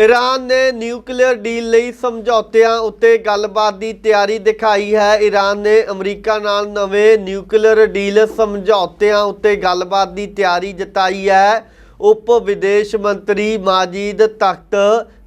Iran ਨੇ nuclear deal ਲਈ ਸਮਝੌਤਿਆਂ ਉੱਤੇ ਗੱਲਬਾਤ ਦੀ ਤਿਆਰੀ ਦਿਖਾਈ ਹੈ। ਈਰਾਨ ਨੇ ਅਮਰੀਕਾ ਨਾਲ ਨਵੇਂ ਨਿਊਕਲੀਅਰ ਡੀਲ ਸਮਝੌਤਿਆਂ ਉੱਤੇ ਗੱਲਬਾਤ ਦੀ ਤਿਆਰੀ ਜਤਾਈ ਹੈ। ਉਪ ਵਿਦੇਸ਼ ਮੰਤਰੀ ਮਾਜੀਦ ਤਖਤ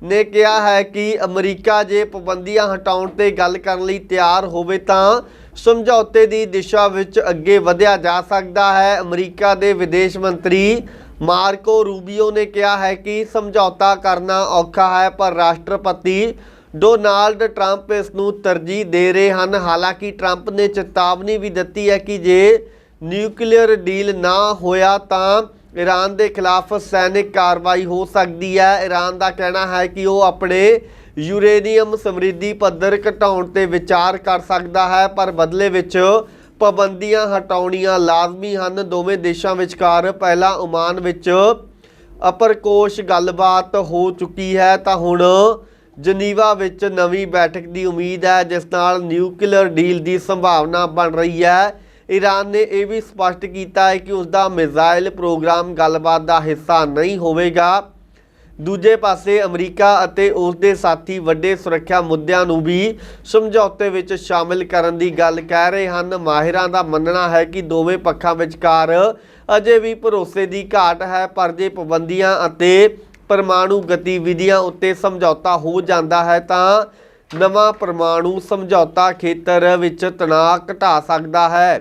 ਨੇ ਕਿਹਾ ਹੈ ਕਿ ਅਮਰੀਕਾ ਜੇ ਪਾਬੰਦੀਆਂ ਹਟਾਉਣ ਤੇ ਗੱਲ ਕਰਨ ਲਈ ਤਿਆਰ ਹੋਵੇ ਤਾਂ ਸਮਝੌਤੇ ਦੀ ਦਿਸ਼ਾ ਵਿੱਚ ਅੱਗੇ ਵਧਿਆ ਜਾ ਸਕਦਾ ਹੈ। ਅਮਰੀਕਾ ਦੇ ਵਿਦੇਸ਼ ਮੰਤਰੀ ਮਾਰਕੋ ਰੂਬੀਓ ਨੇ ਕਿਹਾ ਹੈ ਕਿ ਸਮਝੌਤਾ ਕਰਨਾ ਔਖਾ ਹੈ, ਪਰ ਰਾਸ਼ਟਰਪਤੀ ਡੋਨਾਲਡ ਟਰੰਪ ਇਸ ਨੂੰ ਤਰਜੀਹ ਦੇ ਰਹੇ ਹਨ। ਹਾਲਾਂਕਿ ਟਰੰਪ ਨੇ ਚੇਤਾਵਨੀ ਵੀ ਦਿੱਤੀ ਹੈ ਕਿ ਜੇ ਨਿਊਕਲੀਅਰ ਡੀਲ ਨਾ ਹੋਇਆ ਤਾਂ ਈਰਾਨ ਦੇ ਖਿਲਾਫ ਸੈਨਿਕ ਕਾਰਵਾਈ ਹੋ ਸਕਦੀ ਹੈ। ਈਰਾਨ ਦਾ ਕਹਿਣਾ ਹੈ ਕਿ ਉਹ ਆਪਣੇ ਯੂਰੇਨੀਅਮ ਸਮਰਿੱਧੀ ਪੱਧਰ ਘਟਾਉਣ ਤੇ ਵਿਚਾਰ ਕਰ ਸਕਦਾ ਹੈ, ਪਰ ਬਦਲੇ ਵਿੱਚ ਪਾਬੰਦੀਆਂ ਹਟਾਉਣੀਆਂ ਲਾਜ਼ਮੀ ਹਨ। ਦੋਵੇਂ ਦੇਸ਼ਾਂ ਵਿਚਕਾਰ ਪਹਿਲਾਂ ਓਮਾਨ ਵਿੱਚ ਅਪਰਕੋਸ਼ ਗੱਲਬਾਤ ਹੋ ਚੁੱਕੀ ਹੈ ਤਾਂ ਹੁਣ ਜਨੀਵਾ ਵਿੱਚ ਨਵੀਂ ਬੈਠਕ ਦੀ ਉਮੀਦ ਹੈ, ਜਿਸ ਨਾਲ ਨਿਊਕਲੀਅਰ ਡੀਲ ਦੀ ਸੰਭਾਵਨਾ ਬਣ ਰਹੀ ਹੈ। ਈਰਾਨ ਨੇ ਇਹ ਵੀ ਸਪਸ਼ਟ ਕੀਤਾ ਹੈ ਕਿ ਉਸ ਦਾ ਮਿਜ਼ਾਈਲ ਪ੍ਰੋਗਰਾਮ ਗੱਲਬਾਤ ਦਾ ਹਿੱਸਾ ਨਹੀਂ ਹੋਵੇਗਾ। ਦੂਜੇ ਪਾਸੇ ਅਮਰੀਕਾ ਅਤੇ ਉਸ ਦੇ ਸਾਥੀ ਵੱਡੇ ਸੁਰੱਖਿਆ ਮੁੱਦਿਆਂ ਨੂੰ ਵੀ ਸਮਝੌਤੇ ਵਿੱਚ ਸ਼ਾਮਿਲ ਕਰਨ ਦੀ ਗੱਲ ਕਹਿ ਰਹੇ ਹਨ। ਮਾਹਿਰਾਂ ਦਾ ਮੰਨਣਾ ਹੈ ਕਿ ਦੋਵੇਂ ਪੱਖਾਂ ਵਿਚਕਾਰ ਅਜੇ ਵੀ ਭਰੋਸੇ ਦੀ ਘਾਟ ਹੈ, ਪਰ ਜੇ ਪਾਬੰਦੀਆਂ ਅਤੇ ਪਰਮਾਣੂ ਗਤੀਵਿਧੀਆਂ ਉੱਤੇ ਸਮਝੌਤਾ ਹੋ ਜਾਂਦਾ ਹੈ, ਤਾਂ ਨਵਾਂ ਪਰਮਾਣੂ ਸਮਝੌਤਾ ਖੇਤਰ ਵਿੱਚ ਤਣਾਅ ਘਟਾ ਸਕਦਾ ਹੈ।